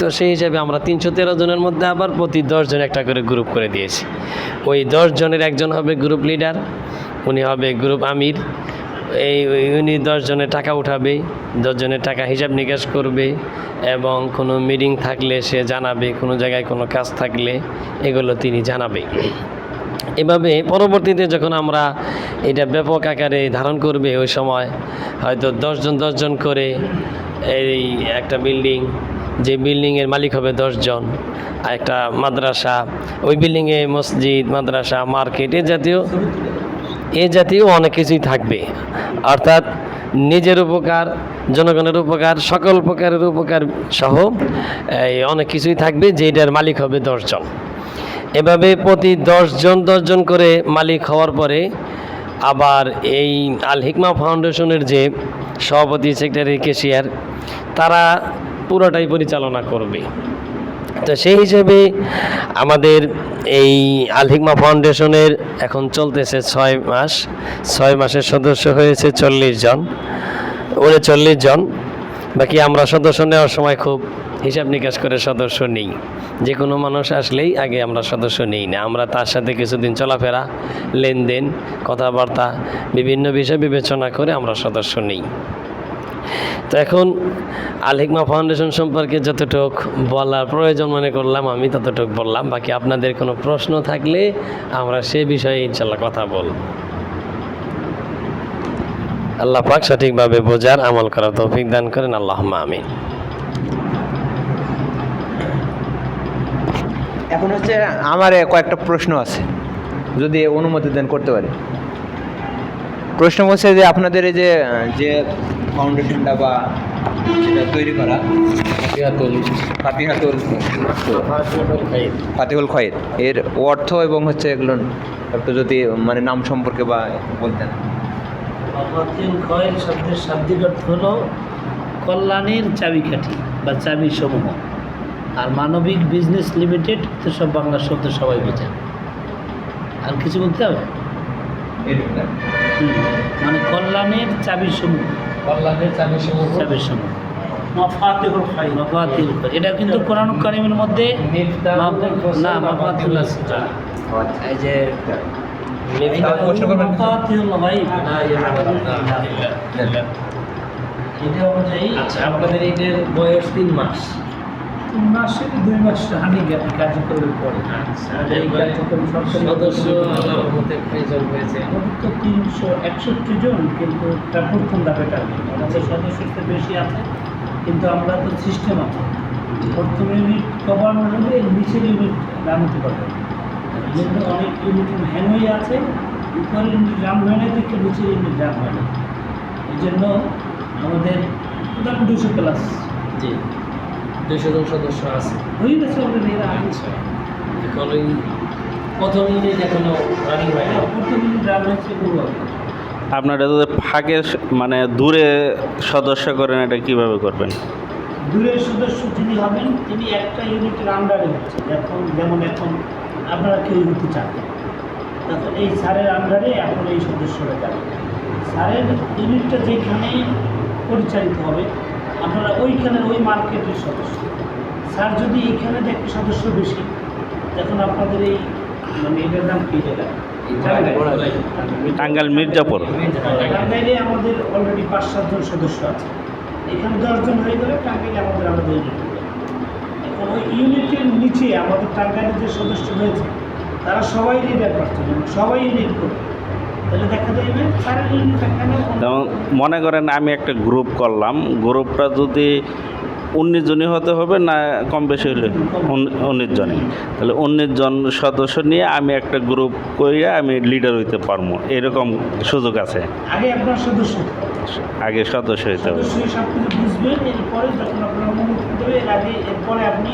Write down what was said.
তো সেই হিসাবে আমরা তিনশো তেরো জনের মধ্যে আবার প্রতি দশ জন একটা করে গ্রুপ করে দিয়েছি। ওই দশ জনের একজন হবে গ্রুপ লিডার উনি হবে গ্রুপ আমির। এই উনি দশ জনের টাকা উঠাবে, দশ জনের টাকা হিসাব নিকাশ করবে এবং কোনো মিটিং থাকলে সে জানাবে, কোনো জায়গায় কোনো কাজ থাকলে এগুলো তিনি জানাবে। এভাবে পরবর্তীতে যখন আমরা এটা ব্যাপক আকারে ধারণ করবে ওই সময়, হয়তো দশজন দশজন করে এই একটা বিল্ডিং যে বিল্ডিংয়ের মালিক হবে দশজন, আর একটা মাদ্রাসা। ওই বিল্ডিংয়ে মসজিদ, মাদ্রাসা, মার্কেট, এ জাতীয় এ জাতীয় অনেক কিছুই থাকবে। অর্থাৎ নিজের উপকার, জনগণের উপকার, সকল প্রকারের উপকার সহ অনেক কিছুই থাকবে যেটার মালিক হবে দশজন। এভাবে প্রতি দশজন দশজন করে মালিক হওয়ার পরে আবার এই আল হিকমা ফাউন্ডেশনের যে সভাপতি, সেক্রেটারি, কেশিয়ার, তারা পুরোটাই পরিচালনা করবে। তো সেই হিসেবে আমাদের এই আল হিকমা ফাউন্ডেশনের এখন চলতেছে ছয় মাস। ছয় মাসের সদস্য হয়েছে চল্লিশ জন। উনচল্লিশ জন। বাকি আমরা সদস্য নেওয়ার সময় খুব হিসাব নিকাশ করে সদস্য নেই। যে কোনো মানুষ আসলেই আগে আমরা সদস্য নেই না। আমরা তার সাথে কিছুদিন চলাফেরা, লেনদেন, কথাবার্তা, বিভিন্ন বিষয় বিবেচনা করে আমরা সদস্য নেই। তো এখন আল হিকমা ফাউন্ডেশন সম্পর্কে যতটুক বলার প্রয়োজন মনে করলাম, আমি ততটুক বললাম। বাকি আপনাদের কোনো প্রশ্ন থাকলে আমরা সে বিষয়ে ইনশাল্লাহ কথা বলব। আল্লাহ পাক সঠিকভাবে বোঝার আমল করার তৌফিক দান করেন। আল্লাহ আমিন। এখন হচ্ছে আমার কয়েকটা প্রশ্ন আছে, যদি অনুমতি দেন করতে পারি। প্রশ্ন হচ্ছে যে আপনাদের এই যে যে ফাউন্ডেশনটা বা যেটা তৈরি করা। ফাতিহাতুল ফাতিহুল খয়ের। এর অর্থ এবং হচ্ছে এগুলো একটু যদি মানে নাম সম্পর্কে বা বলতেন। শব্দের শাব্দিক অর্থ হলো কল্যাণের চাবিকাঠি বা চাবি সমূহ আর মানবিক বিজনেস লিমিটেড তো সব বাংলা শব্দ সবাই বোঝে। আর কিছু বলতে হবে? হুম, মানে কল্যাণের চাবি সমূহ। কল্যাণের চাবি সমূহ। চাবি সমূহ। এটা কিন্তু কোরআন কারিমের মধ্যে না মফাতিল এই যে। এটা অনুযায়ী আচ্ছা। আপনাদের এইটার বয়স তিন মাস। তিন মাসে দুই মাস হানি গ্যাপ কার্যক্রমের পরে? কার্যক্রম সদস্য আল্লাহর হয়েছে। আমাদের তো তিনশো একষট্টি জন কিন্তু তার প্রথম ধাপে আমাদের সদস্য তো বেশি আছে কিন্তু আমরা তো সিস্টেম আছে। প্রথম ইউনিট কভার হলে নিচের ইউনিট রান হতে পারবে। জন্য অনেক ইউনিট হ্যাং হয়ে আছে উপরের ইউনিট রান হয় না দেখে নিচের ইউনিট রান হয় না। এই জন্য আমাদের দুশো প্লাস জি। দুইশো জন সদস্য আছে। হয়ে গেছে অলরেডি এরা আগে এখন ওই প্রথম ইউনিট এখনও রানিং হয় না প্রথম ইউনিট রান আপনারা যদি ফাঁকে মানে দূরে সদস্য করেন এটা কীভাবে করবেন? দূরের সদস্য যিনি হবেন তিনি একটা ইউনিটের আন্ডারে হচ্ছে। এখন যেমন এখন আপনারা কেউ হতে চান তখন এই স্যারের আন্ডারে এখন এই সদস্যরা যাবে। স্যারের ইউনিটটা যেখানে পরিচালিত হবে আপনারা ওইখানের ওই মার্কেটের সদস্য। স্যার যদি এইখানে দেখে সদস্য বেশি তখন আপনাদের এই মানে এটার নাম কি যেটা? টাঙ্গাইল মির্জাপুর। টাঙ্গাইলে আমাদের অলরেডি পাঁচ সাতজন সদস্য আছে। এখানে দশজন হয়ে গেলে টাঙ্গাইলে আমাদের আমাদের ইউনিট এখন ওই ইউনিটের নিচে আমাদের টাঙ্গাইলে যে সদস্য হয়েছে তারা সবাই লিডার এবং সবাই ইউনিট করবে। যেমন মনে করেন আমি একটা গ্রুপ করলাম গ্রুপটা যদি উনিশ জনই হতে হবে না কম বেশি হলে উনিশ জনই। তাহলে উনিশ জন সদস্য নিয়ে আমি একটা গ্রুপ করে আমি লিডার হইতে পারব এরকম সুযোগ আছে। আগে সদস্য। হইতে হবে। আপনি